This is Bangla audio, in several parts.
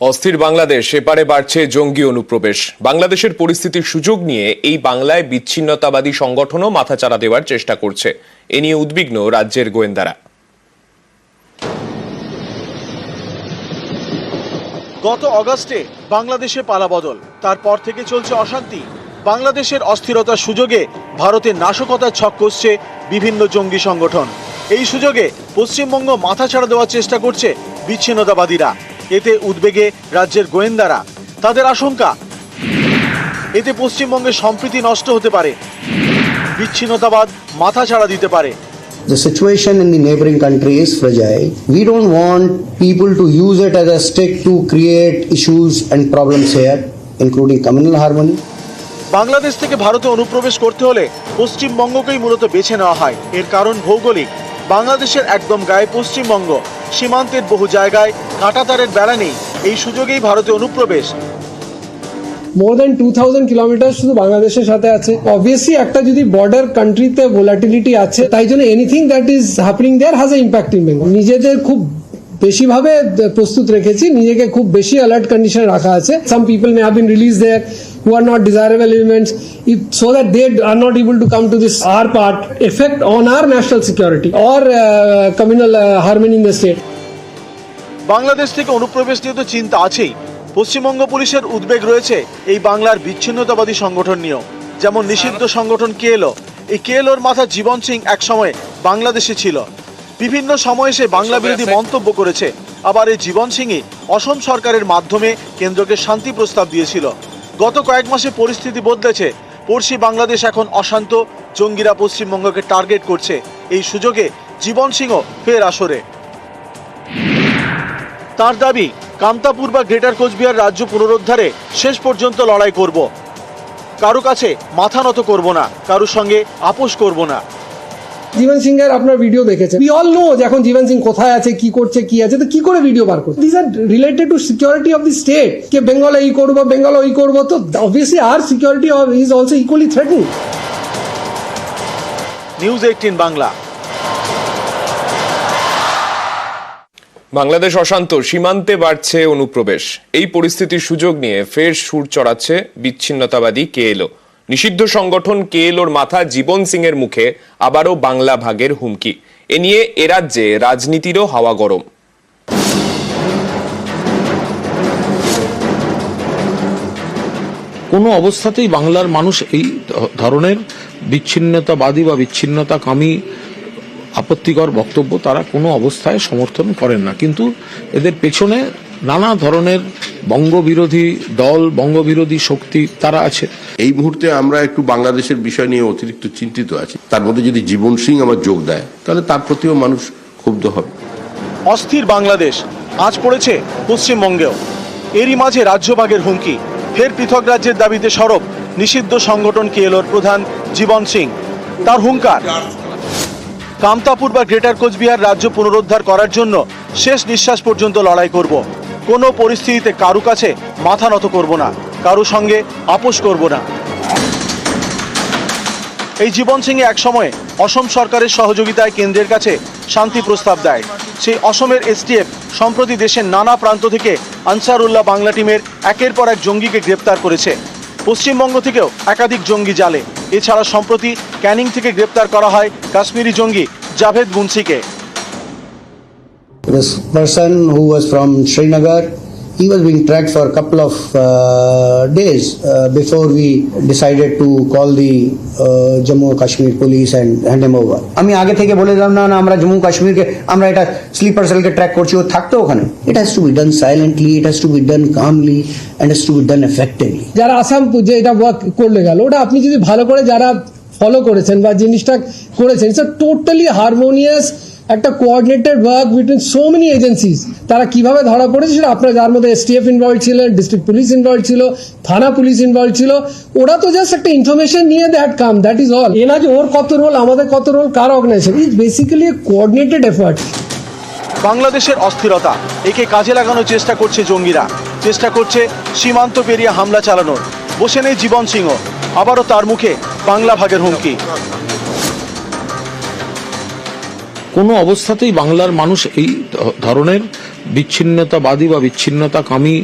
অস্থির বাংলাদেশ, এপারে বাড়ছে জঙ্গি অনুপ্রবেশ। বাংলাদেশের পরিস্থিতির সুযোগ নিয়ে এই বাংলায় বিচ্ছিন্নতাবাদী সংগঠনও মাথাচাড়া দেওয়ার চেষ্টা করছে। এ নিয়ে উদ্বিগ্ন রাজ্যের গোয়েন্দারা। গত অগস্টে বাংলাদেশে পালাবদল তারপর থেকে চলছে অশান্তি। বাংলাদেশের অস্থিরতার সুযোগে ভারতের নাশকতার ছক কষছে বিভিন্ন জঙ্গি সংগঠন। এই সুযোগে পশ্চিমবঙ্গ মাথাছাড়া দেওয়ার চেষ্টা করছে বিচ্ছিন্নতাবাদীরা। এতে উদ্বেগে রাজ্যের গোয়েন্দারা তাদের আশঙ্কা এতে পশ্চিমবঙ্গের সম্প্রীতি নষ্ট হতে পারে বিচ্ছিন্নতাবাদ মাথাছাড়া দিতে পারে The situation in the neighboring country is fragile. We don't want people to use it as a stick to create issues and problems here, including communal harmony. Bangladesh থেকে ভারতে অনুপ্রবেশ করতে হলে পশ্চিমবঙ্গকেই মূলত বেছে নেওয়া হয় এর কারণ ভৌগোলিক বাংলাদেশের একদম গায়ে পশ্চিমবঙ্গ সীমান্তের বহু জায়গায় কাঁটাতারের বেড়া নেই এই সুযোগেই ভারতে অনুপ্রবেশ। More than two thousand kilometre শুধু বাংলাদেশের সাথে আছে। অবভিয়াসলি একটা যদি বর্ডার কান্ট্রিতে ভোলাটিলিটি আছে, তাই জন্য anything that is happening there has a impact in Bengal নিজেদের খুব বেশিভাবে প্রস্তুত রেখেছি। নিজেকে খুব বেশি অ্যালার্ট কন্ডিশনে রাখা আছে। Some people may have been release there who are not desirable elements that they are not able to come to this our part. Effect on our national security or uh, communal uh, harmony in the state. Bangladesh থেকে অনুপ্রবেশ নিয়ে তো চিন্তা আছেই। পশ্চিমবঙ্গ পুলিশের উদ্বেগ রয়েছে এই বাংলার বিচ্ছিন্নতাবাদী সংগঠন নিয়েও। যেমন নিষিদ্ধ সংগঠন কেএলও এই কেএলওর মাথা জীবন সিং একসময় বাংলাদেশে ছিল। বিভিন্ন সময়ে সে বাংলা বিরোধী মন্তব্য করেছে। আবার এই জীবন সিংই অসম সরকারের মাধ্যমে কেন্দ্রকে শান্তি প্রস্তাব দিয়েছিল। গত কয়েক মাসে পরিস্থিতি বদলেছে। পড়শি বাংলাদেশ এখন অশান্ত। জঙ্গিরা পশ্চিমবঙ্গকে টার্গেট করছে। এই সুযোগে জীবন সিংও ফের আসরে। তার দাবি কামতাপুর বা গ্রেটার কোচবিহার রাজ্য পুনরুদ্ধারে শেষ পর্যন্ত লড়াই করব। কারও কাছে মাথা নত করব না কারোর সঙ্গে আপোষ করব না। জীবন সিং এর আপনার ভিডিও দেখেছে। উই অল নো যে এখন জীবন সিং কোথায় আছে কি করছে কি আছে তো কি করে ভিডিও বার করছে? This are related to security of the state কে বেঙ্গলে এই করব বেঙ্গলে ওই করব তো obviously R security is also equally threatening news eighteen Bangla Bangladesh অশান্ত সীমান্তে বাড়ছে অনুপ্রবেশ। এই পরিস্থিতির সুযোগ নিয়ে ফের সুর চড়াচ্ছে বিচ্ছিন্নতাবাদী কেএলও নিষিদ্ধ সংগঠন কেএলওর মাথা জীবন সিং এর মুখে আবারও বাংলা ভাগের হুমকি। এ নিয়ে এ রাজ্যে রাজনীতিরও হাওয়া গরম। কোনো অবস্থাতেই বাংলার মানুষ এই ধরনের বিচ্ছিন্নতাবাদী বা বিচ্ছিন্নতাকামী, আপত্তিকর বক্তব্য তারা কোনো অবস্থায় সমর্থন করেন না। কিন্তু এদের পেছনে নানা ধরনের বঙ্গবিরোধী দল বঙ্গবিরোধী শক্তি তারা আছে। এই মুহূর্তে আমরা একটু বাংলাদেশের বিষয় নিয়ে অতিরিক্ত চিন্তিত আছি। তার মধ্যে যদি জীবন সিং আমার যোগ দেয় তাহলে তার প্রতিও মানুষ ক্ষুব্ধ হবে। অস্থির বাংলাদেশ আজ পড়েছে পশ্চিমবঙ্গেও। এরই মাঝে রাজ্যভাগের হুমকি। ফের পৃথক রাজ্যের দাবিতে সরব নিষিদ্ধ সংগঠন কেএলওর প্রধান জীবন সিং। তার হুঙ্কার কামতাপুর বা গ্রেটার কোচবিহার রাজ্য পুনরুদ্ধার করার জন্য শেষ নিঃশ্বাস পর্যন্ত লড়াই করব। কোনো পরিস্থিতিতে কারু কাছে মাথা নত করব না, কারু সঙ্গে আপোষ করব না। এই জীবন সিং এক সময় অসম সরকারের সহযোগিতায় কেন্দ্রের কাছে শান্তি প্রস্তাব দেয়। সেই অসমের এসটিএফ, সম্প্রতি দেশের নানা প্রান্ত থেকে আনসারুল্লাহ বাংলা টিমের একের পর এক জঙ্গিকে গ্রেপ্তার করেছে। পশ্চিমবঙ্গ থেকেও একাধিক জঙ্গি জালে। এছাড়া সম্প্রতি ক্যানিং থেকে গ্রেপ্তার করা হয় কাশ্মীরি জঙ্গি Javed মুন্সিকে। This person who was from Srinagar, he was being tracked for a couple of uh, days uh, before we decided to call the uh, Jammu and Kashmir police and hand him over. আমি আগে থেকে বলে দিলাম না না আমরা জম্মু কাশ্মীরকে আমরা এটা স্লিপার সেলকে ট্র্যাক করছি ও থাকতো ওখানে it has to be done silently it has to be done calmly and has to be done effectively যারা আসাম যে এটা ওয়ার্ক করলে গেল ওটা আপনি যদি ভালো করে যারা ফলো করেছেন বা জিনিসটা করেছেন ইটস টোটালি হারমোনিয়াস একটা coordinated work between so many agencies তারা কীভাবে ধরা পড়েছে সেটা আপনার যার মধ্যে এসটিএফ ইনভলভ ছিলেন ডিস্ট্রিক্ট পুলিশ ইনভলভ ছিল, থানা পুলিশ ইনভলভ ছিল, ওরা তো জাস্ট একটা ইনফরমেশন নিয়ে that come that is all a না যে ওর কত রোল আমাদের কত role car organisation is basically a coordinated effort বাংলাদেশের অস্থিরতা, একে কাজে লাগানোর চেষ্টা করছে জঙ্গিরা। চেষ্টা করছে সীমান্ত পেরিয়ে হামলা চালানোর। বসে নেই জীবন সিংহ, আবারও তার মুখে বাংলা ভাগের হুমকি। কোনো অবস্থাতেই বাংলার মানুষ এই ধরনের বিচ্ছিন্নতাবাদী বা বিচ্ছিন্নতাকামী,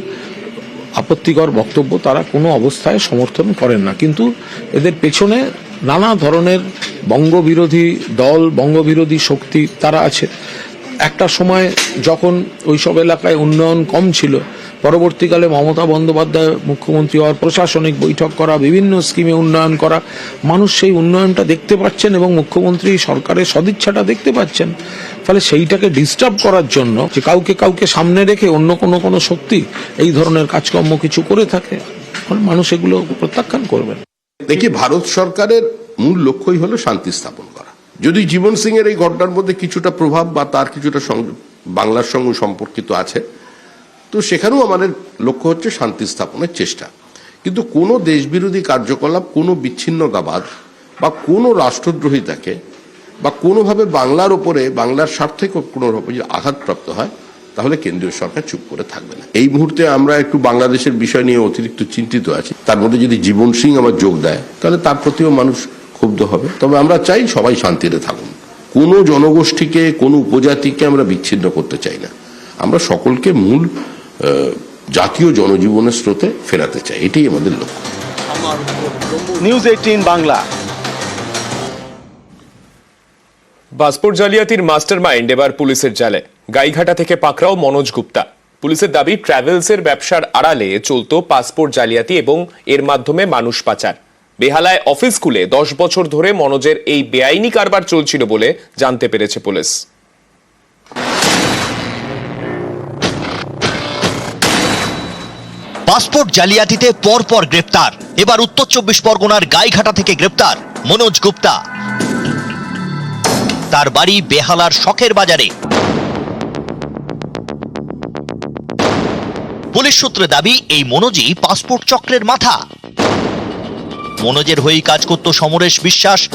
আপত্তিকর বক্তব্য তারা কোনো অবস্থায় সমর্থন করেন না। কিন্তু এদের পেছনে নানা ধরনের বঙ্গবিরোধী দল, বঙ্গবিরোধী শক্তি তারা আছে। একটা সময় যখন ওইসব এলাকায় উন্নয়ন কম ছিল পরবর্তীকালে মমতা বন্দ্যোপাধ্যায় মুখ্যমন্ত্রী হওয়ার প্রশাসনিক বৈঠক করা, বিভিন্ন স্কিমে উন্নয়ন করা, মানুষ সেই উন্নয়নটা দেখতে পাচ্ছেন এবং মুখ্যমন্ত্রী সরকারের সদিচ্ছাটা দেখতে পাচ্ছেন। ফলে সেইটাকে ডিস্টার্ব করার জন্য যে কাউকে কাউকে সামনে রেখে অন্য কোনো কোনো শক্তি এই ধরনের কাজকর্ম কিছু করে থাকে মানুষ এগুলো প্রত্যাখ্যান করবেন। দেখি ভারত সরকারের মূল লক্ষ্যই হলো শান্তি স্থাপন করা। যদি জীবন সিং এর এই ঘটনার মধ্যে কিছুটা প্রভাব বা তার কিছুটা বাংলার সঙ্গে সম্পর্কিত আছে তো সেখানেও আমাদের লক্ষ্য হচ্ছে শান্তি স্থাপনের চেষ্টা। কিন্তু কোনো দেশবিরোধী কার্যকলাপ, কোনো বিচ্ছিন্নতাবাদ বা কোনো রাষ্ট্রদ্রোহিতাকে বা কোনোভাবে বাংলার ওপরে, বাংলার স্বার্থে কোনোভাবে যদি আঘাতপ্রাপ্ত হয়, তাহলে কেন্দ্রীয় সরকার চুপ করে থাকবে না। এই মুহূর্তে আমরা একটু বাংলাদেশের বিষয় নিয়ে অতিরিক্ত চিন্তিত আছি। তার মধ্যে যদি জীবন সিং আমার যোগ দেয়, তাহলে তার প্রতিও মানুষ ক্ষুব্ধ হবে। তবে আমরা চাই সবাই শান্তিতে থাকুন। কোনো জনগোষ্ঠীকে, কোনো উপজাতিকে আমরা বিচ্ছিন্ন করতে চাই না। আমরা সকলকে মূল জাতীয় জনজীবনের স্রোতে ফেরাতে চাই। এটাই আমাদের লক্ষ্য। News eighteen Bangla. পাসপোর্ট জালিয়াতির মাস্টার মাইন্ড এবার পুলিশের জালে। গাইঘাটা থেকে পাকড়াও মনোজ গুপ্তা। পুলিশের দাবি ট্রাভেলসের ব্যবসার আড়ালে চলতো পাসপোর্ট জালিয়াতি এবং এর মাধ্যমে মানুষ পাচার। বেহালায় অফিস খুলে দশ বছর ধরে মনোজের এই বেআইনি কারবার চলছিল বলে জানতে পেরেছে পুলিশ। পাসপোর্ট জালিয়াতিতে পরপর গ্রেপ্তার। এবার উত্তর চব্বিশ পরগনার গাইঘাটা থেকে গ্রেপ্তার মনোজ গুপ্তা। তার বাড়ি বেহালার শখের বাজারে। পুলিশ সূত্রে দাবি, এই মনোজই পাসপোর্ট চক্রের মাথা। মনোজের হয়েই কাজ করত সমরেশ বিশ্বাস।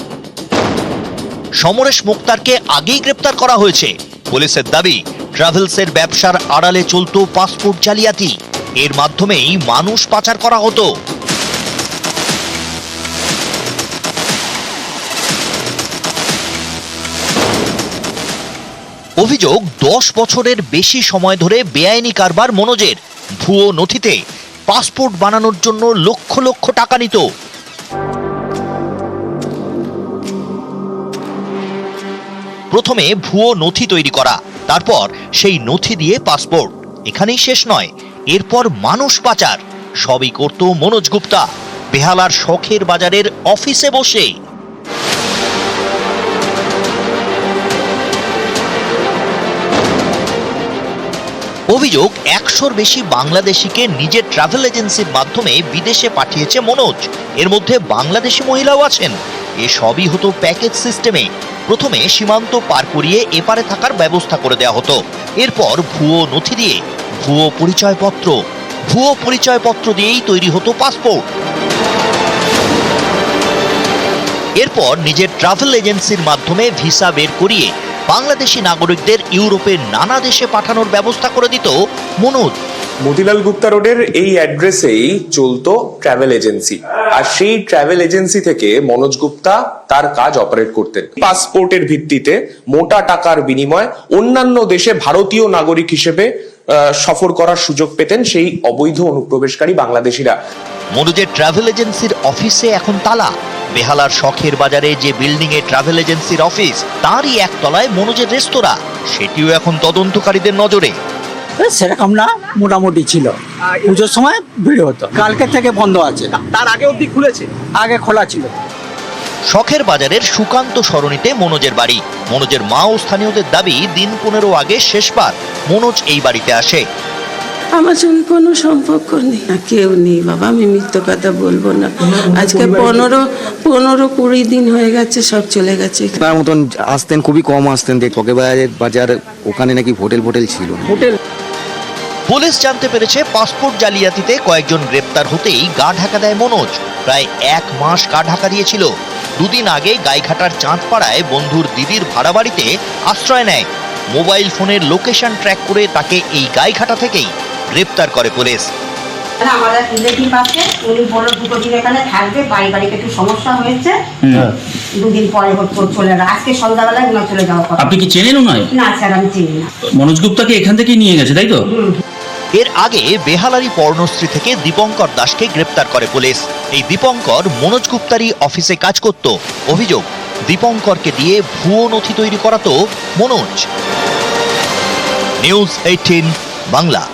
সমরেশ মুক্তারকে আগেই গ্রেপ্তার করা হয়েছে। পুলিশের দাবি, ট্রাভেলসের ব্যবসার আড়ালে চলতো পাসপোর্ট জালিয়াতি। এর মাধ্যমেই মানুষ পাচার করা হতো। অভিযোগ, দশ বছরের বেশি সময় ধরে বেআইনি কারবার মনোজের। ভুয়ো নথিতে পাসপোর্ট বানানোর জন্য লক্ষ লক্ষ টাকা নিত। প্রথমে ভুয়ো নথি তৈরি করা, তারপর সেই নথি দিয়ে পাসপোর্ট। এখানেই শেষ নয়। এরপর মানুষ পাচার। সবই করত মনোজ গুপ্তা। বেহালার শখের বাজারের অফিসে বসে। অভিযোগ, একশোর বেশি বাংলাদেশিকে নিজের ট্রাভেল এজেন্সির মাধ্যমে বিদেশে পাঠিয়েছে মনোজ। এর মধ্যে বাংলাদেশি মহিলাও আছেন। এ সবই হতো প্যাকেজ সিস্টেমে প্রথমে সীমান্ত পার করিয়ে এপারে থাকার ব্যবস্থা করে দেওয়া হতো। এরপর ভুয়ো নথি দিয়ে ভুয়ো পরিচয়পত্র ভুয়ো পরিচয়পত্র দিয়েই তৈরি হতো পাসপোর্ট এরপর নিজের ট্রাভেল এজেন্সির মাধ্যমে ভিসা বের করিয়ে বাংলাদেশি নাগরিকদের ইউরোপের নানা দেশে পাঠানোর ব্যবস্থা করে দিত মনোজ। মতিলাল গুপ্তা রোডের এই অ্যাড্রেসেই চলতো ট্রাভেল এজেন্সি আর সেই ট্রাভেল এজেন্সি থেকে মনোজ গুপ্তা তার কাজ অপারেট করতেন। পাসপোর্টের ভিত্তিতে মোটা টাকার বিনিময় অন্যান্য দেশে ভারতীয় নাগরিক হিসেবে সফর করার সুযোগ পেতেন সেই অবৈধ অনুপ্রবেশকারী বাংলাদেশিরা। মনোজের ট্রাভেল এজেন্সির অফিসে এখন তালা। বেহালার শখের বাজারে যে বিল্ডিং এ ট্রাভেল এজেন্সির অফিস তারই একতলায় মনোজের রেস্তোরাঁ। সেটিও এখন তদন্তকারীদের নজরে। সেরকম না মোটামুটি ছিল। পুজোর সময় ভিড় হতো। কালকে থেকে বন্ধ আছে। তার আগে অবধি খুলেছে? আগে খোলা ছিল। শখের বাজারের সুকান্ত সরণিতে মনোজের বাড়ি। মনোজের মা ও স্থানীয়দের দাবি দিন পনেরো আগে শেষবার মনোজ এই বাড়িতে আসে। আমার সঙ্গে কোনো সম্পর্ক নেই না, কেউ নেই বাবা আমি মিথ্য কথা বলব না। আজকে পনেরো পনেরো কুড়ি দিন হয়ে গেছে সব চলে গেছে। তার মতন আসতেন খুবই কম আসতেন দেখ বাজার ওখানে নাকি হোটেল ফোটেল ছিল হোটেল। পুলিশ জানতে পেরেছে পাসপোর্ট জালিয়াতিতে কয়েকজন গ্রেপ্তার হতেই গা ঢাকা দেয় মনোজ। প্রায় এক মাস গা ঢাকা দিয়েছিল। দুদিন আগে গাইঘাটার চাঁদপাড়ায় বন্ধুর দিদির ভাড়া বাড়িতে আশ্রয় নেয়। মোবাইল ফোনের লোকেশন ট্র্যাক করে তাকে এই গাইঘাটা থেকেই গ্রেপ্তার করে পুলিশ। আমাদের রিলেটিভ আছে উনি বড় দুটো দিন এখানে থাকবে বাড়ি বাড়িতে একটু সমস্যা হয়েছে। দুদিন পরে চলে গেল আজকে সন্ধ্যাবেলায় চলে যাওয়ার কথা। আপনি কি চেনেন নয় না স্যার আমি চিনি না। মনোজ গুপ্তাকে এখান থেকে নিয়ে গেছে তাই তো? এর আগে বেহালারি পর্ণশ্রী থেকে দীপঙ্কর দাসকে গ্রেপ্তার করে পুলিশ। এই দীপঙ্কর মনোজ গুপ্তারই অফিসে কাজ করত। অভিযোগ, দীপঙ্করকে দিয়ে ভুয়ো নথি তৈরি করাতো মনোজ। News eighteen, Bangla.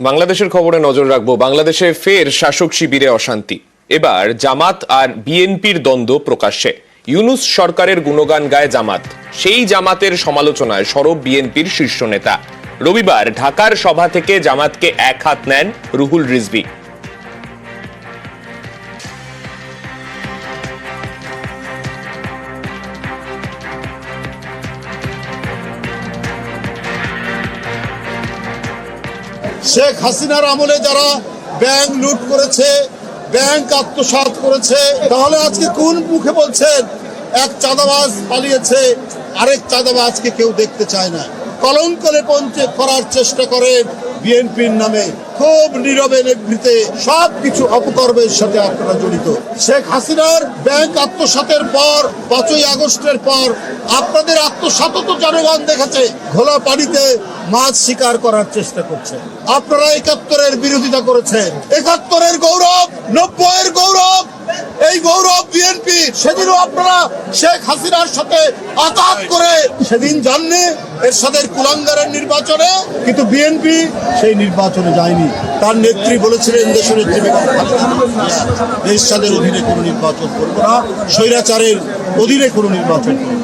বাংলাদেশের খবরে নজর রাখব, বাংলাদেশে ফের শাসক শিবিরে অশান্তি। এবার জামাত আর বিএনপির দ্বন্দ্ব প্রকাশ্যে। ইউনুস সরকারের গুণগান গায় জামাত। সেই জামাতের সমালোচনায় সরব বিএনপির শীর্ষ নেতা। রবিবার ঢাকার সভা থেকে জামাতকে এক হাত নেন রুহুল রিজভি। শেখ হাসিনার আমলে যারা ব্যাংক লুট করেছে, ব্যাংক আত্মসাৎ করেছে, তাহলে আজকে কোন মুখে বলছেন এক চাঁদাবাজ পালিয়েছে, আরেক চাঁদাবাজকে কেউ দেখতে চায় না। কলঙ্ক লেপঞ্চে করার চেষ্টা করেন বিএনপির নামে। খুব নীরবে নিভৃতে সব কিছু অপকর্মের সাথে আপনারা জড়িত। শেখ হাসিনার ব্যাংক আত্মসাতের পর, পাঁচই আগস্টের পর আপনাদের আত্মসাত তো জনগণ দেখেছে, ঘোলা পানিতে মাছ শিকার করার চেষ্টা করছে। আপনারা একাত্তরের বিরোধিতা করেছেন। একাত্তরের গৌরব, নব্বইয়ের গৌরব এই গৌরব বিএনপি সেদিনও আপনারা শেখ হাসিনার সাথে আঘাত করে সেদিন জাননি এরশাদের কুলাঙ্গারের নির্বাচনে, কিন্তু বিএনপি সেই নির্বাচনে যায়নি তার নেত্রী বলেছিলেন দেশের নেত্রী দেশ সাদের অধীনে কোনো নির্বাচন করব না স্বৈরাচারের অধীনে কোনো নির্বাচন করব।